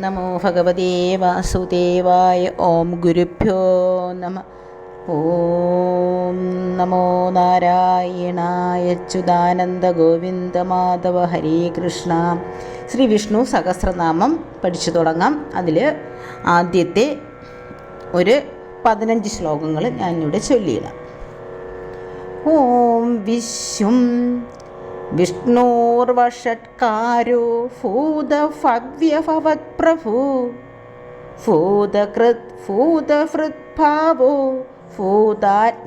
നമോ ഭഗവതേ വാസുദേവായ ഓം ഗുരുഭ്യോ നമ. ഓം നമോ നാരായണായ അച്യുതാനന്ദ ഗോവിന്ദ മാധവ ഹരേ കൃഷ്ണ. ശ്രീ വിഷ്ണു സഹസ്രനാമം പഠിച്ചു തുടങ്ങാം. അതിൽ ആദ്യത്തെ ഒരു പതിനഞ്ച് ശ്ലോകങ്ങൾ ഞാനിവിടെ ചൊല്ലിയിടാം. ഓം വിശ്വം വിഷ്ണോർവഷട്കാരോ ഭൂതഭവ്യഭവത്പ്രഭു ഭൂതകൃത് ഭൂതഹൃദ്ഭാവോ ഭൂതാത്മഭൂതഭാവന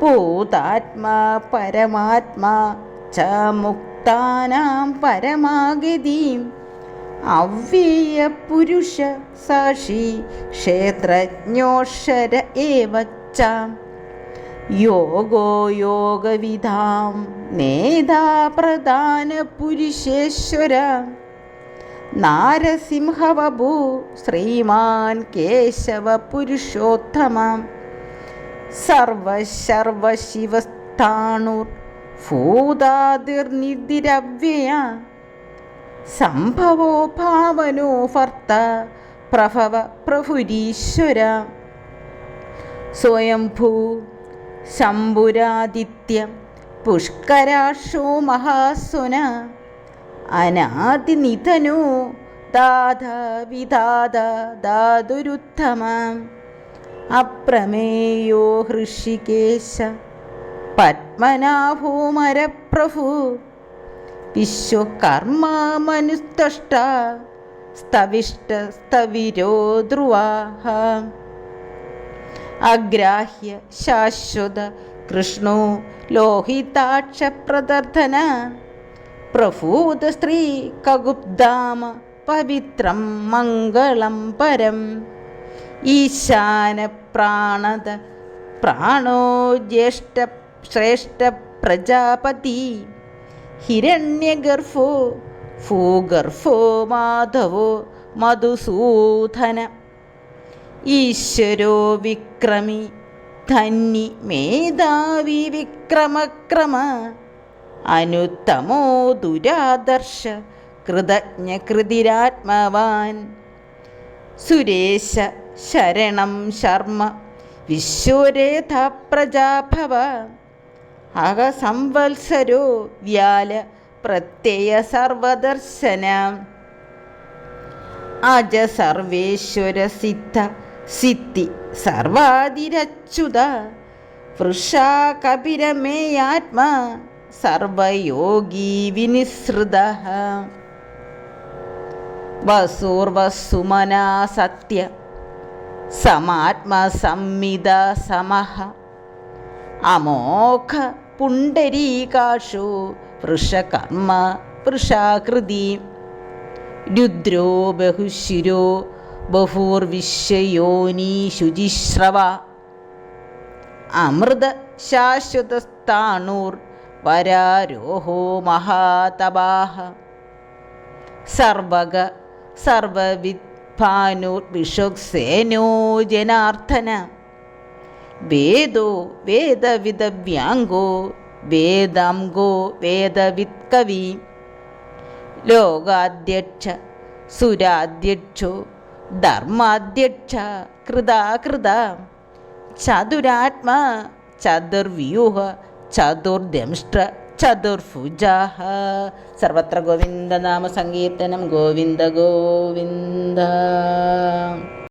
ഭൂതാത്മാ പരമാത്മാ ച മുക്താനാം പരമാഗതിം അവ്യയപുരുഷ സാക്ഷി ക്ഷേത്രജ്ഞോക്ഷര ഏവ ച യോഗോ യോഗവിധാം. നേതാ പ്രധാന പുരുഷേശ്വര. നാരസിംഹവഭൂ ശ്രീമാൻ കേശവ പുരുഷോത്തമം. സർവശർവശിവസ്ഥാണുർ ഭൂതാതിർനിധിരവ്യയ സംഭവോ ഭാവനോ ഭർത്ത പ്രഭവ പ്രഭുരീശ്വര. സ്വയംഭൂ ശംഭുരാദിത്യ പുഷ്കരാക്ഷോ മഹാസുന അനാദിനിധനോ ദാത അപ്രമേയോ ഹൃഷികേശ പത്മനാഭോമരപ്രഭു വിശ്വകർമാ മനുസ്തഷ്ട സ്തവിഷ്ട സ്തവിരോ ധ്രുവാഹ. അഗ്രാഹ്യ ശാശ്വത കൃഷ്ണോ ലോഹിതാക്ഷ പ്രദർധന പ്രഭൂത സ്ത്രീ കഗുബ്ധാമ പവിത്രം മംഗളം പരം. ഈശാന പ്രാണത പ്രാണോ ജ്യേഷ്ഠ ശ്രേഷ്ഠ പ്രജാപതി. ഹിരണ്യഗർഭോ ഭൂഗർഭോ മാധവോ മധുസൂദന ഈശ്വരോ വിക്രമി ധന്യ മേധാവി വിക്രമക്രമ അനുത്തമോ ദുരാദർശ കൃതജ്ഞ കൃതിരാത്മവാൻ സുരേശ ശരണം ശർമ്മ വിശ്വരേധ പ്രജാഭവ അഹസംവത്സരോ വ്യാല പ്രത്യയ സർവദർശന. അജ സർവേശ്വര സിദ്ധ സിദ്ധി സർവാതിരച്യുത വൃഷാ കപിരമേയാത്മാ സർവയോഗീ വിനിസൃത. വസൂർവസുമനാ സത്യ സമാത്മസംമിത സമഹ. അമോഘ പുണ്ടരീകാഷു വൃഷകർമ്മ വൃഷാകൃതി. രുദ്രോ ബഹുശിരോ ബഹൂർവിശ്വയോനീ ശുചിശ്രവ അമൃത ശാശ്വതസ്ഥാണൂർ വരാരോഹോ മഹാതപാഹ. സർവക സർവവിദ്ഭാനുർ വിഷുക്സേനോ ജനാർദ്ദന. വേദോ വേദവിദവ്യാംഗോ വേദാംഗോ വേദവിത്കവി. ലോകാധ്യക്ഷ സുരാധ്യക്ഷോ ധർമാധ്യക്ഷ കൃതാകൃത ചതുരാത്മ ചതുർവ്യൂഹ ചതുർദംഷ്ട ചതുർഭുജ സർവത്ര ഗോവിന്ദനാമ സങ്കീർത്തനം ഗോവിന്ദ ഗോവിന്ദ.